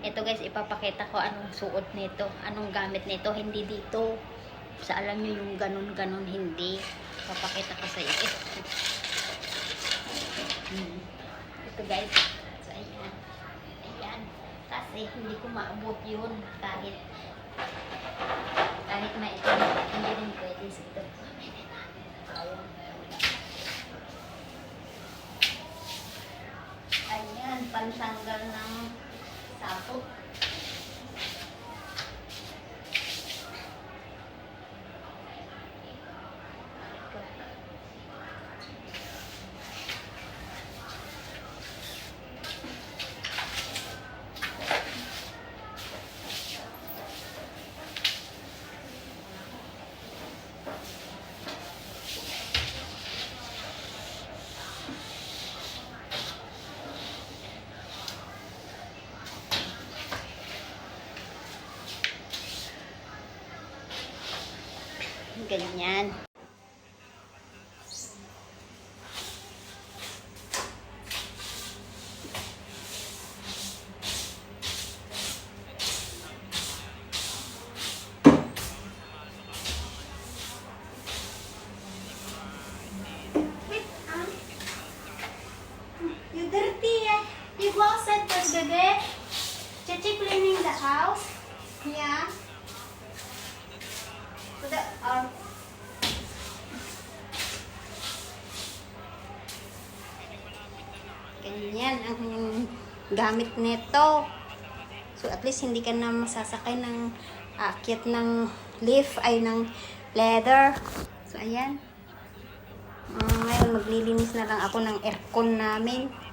Ito guys, ipapakita ko anong suot nito, anong gamit nito, hindi dito. Sa alam nyo yung ganun-ganun, hindi. Papakita ko sa iyo. Hmm. Ito guys. So, ayan. Ayan. Kasi hindi ko maabot yun kahit kahit maitim. Hindi rin pwede ito. Ayan, pantanggal ng sapot. Ganyan. Ah. Eh. You go outside for the day? Chachi cleaning the house? Yeah. Um, Ganyan ang gamit nito. So at least hindi ka na masasakay ng aakyat ng leaf ay ng leather. So ayan. Mm, ngayon maglilinis na lang ako ng aircon namin.